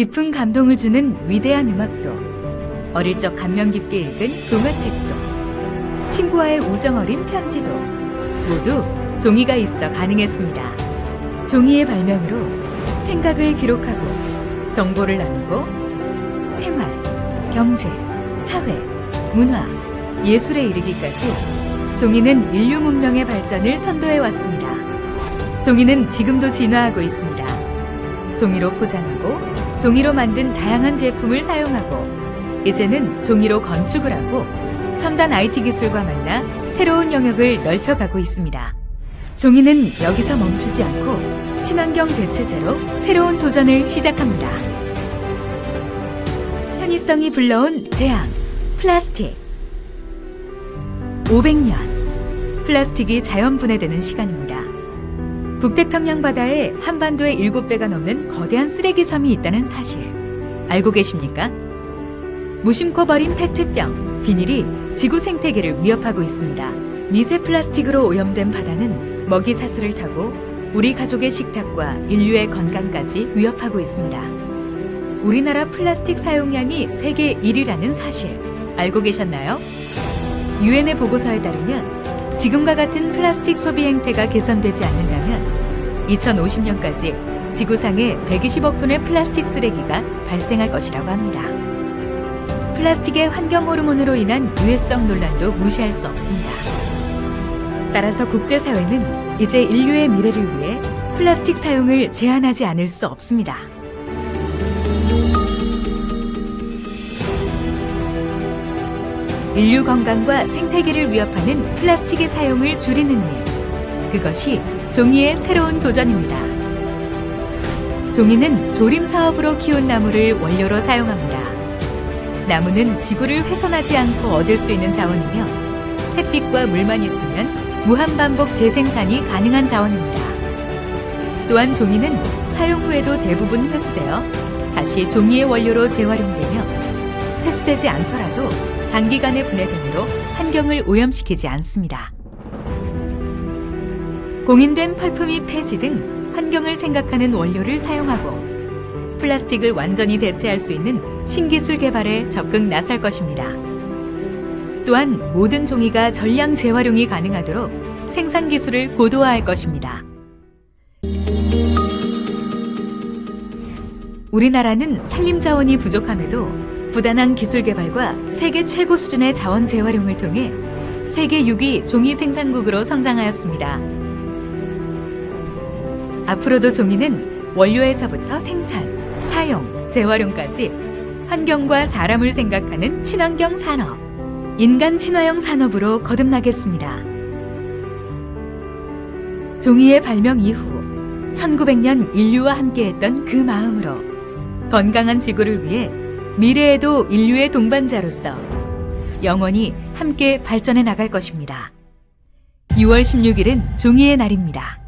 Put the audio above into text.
깊은 감동을 주는 위대한 음악도, 어릴 적 감명 깊게 읽은 동화책도, 친구와의 우정 어린 편지도 모두 종이가 있어 가능했습니다. 종이의 발명으로 생각을 기록하고 정보를 나누고 생활, 경제, 사회, 문화, 예술에 이르기까지 종이는 인류 문명의 발전을 선도해 왔습니다. 종이는 지금도 진화하고 있습니다. 종이로 포장하고 종이로 만든 다양한 제품을 사용하고 이제는 종이로 건축을 하고 첨단 IT 기술과 만나 새로운 영역을 넓혀가고 있습니다. 종이는 여기서 멈추지 않고 친환경 대체제로 새로운 도전을 시작합니다. 편의성이 불러온 재앙, 플라스틱. 500년. 플라스틱이 자연 분해되는 시간입니다. 북태평양 바다에 한반도의 7배가 넘는 거대한 쓰레기 섬이 있다는 사실 알고 계십니까? 무심코 버린 페트병, 비닐이 지구 생태계를 위협하고 있습니다. 미세 플라스틱으로 오염된 바다는 먹이 사슬을 타고 우리 가족의 식탁과 인류의 건강까지 위협하고 있습니다. 우리나라 플라스틱 사용량이 세계 1위라는 사실 알고 계셨나요? 유엔의 보고서에 따르면 지금과 같은 플라스틱 소비 행태가 개선되지 않는다면 2050년까지 지구상에 120억 톤의 플라스틱 쓰레기가 발생할 것이라고 합니다. 플라스틱의 환경 호르몬으로 인한 유해성 논란도 무시할 수 없습니다. 따라서 국제사회는 이제 인류의 미래를 위해 플라스틱 사용을 제한하지 않을 수 없습니다. 인류 건강과 생태계를 위협하는 플라스틱의 사용을 줄이는 일. 그것이 종이의 새로운 도전입니다. 종이는 조림 사업으로 키운 나무를 원료로 사용합니다. 나무는 지구를 훼손하지 않고 얻을 수 있는 자원이며 햇빛과 물만 있으면 무한 반복 재생산이 가능한 자원입니다. 또한 종이는 사용 후에도 대부분 회수되어 다시 종이의 원료로 재활용되며 회수되지 않더라도 단기간의 분해됨으로 환경을 오염시키지 않습니다. 공인된 펄프 및 폐지 등 환경을 생각하는 원료를 사용하고 플라스틱을 완전히 대체할 수 있는 신기술 개발에 적극 나설 것입니다. 또한 모든 종이가 전량 재활용이 가능하도록 생산 기술을 고도화할 것입니다. 우리나라는 산림 자원이 부족함에도 부단한 기술 개발과 세계 최고 수준의 자원 재활용을 통해 세계 6위 종이 생산국으로 성장하였습니다. 앞으로도 종이는 원료에서부터 생산, 사용, 재활용까지 환경과 사람을 생각하는 친환경 산업, 인간 친화형 산업으로 거듭나겠습니다. 종이의 발명 이후 1900년 인류와 함께했던 그 마음으로 건강한 지구를 위해 미래에도 인류의 동반자로서 영원히 함께 발전해 나갈 것입니다. 6월 16일은 종이의 날입니다.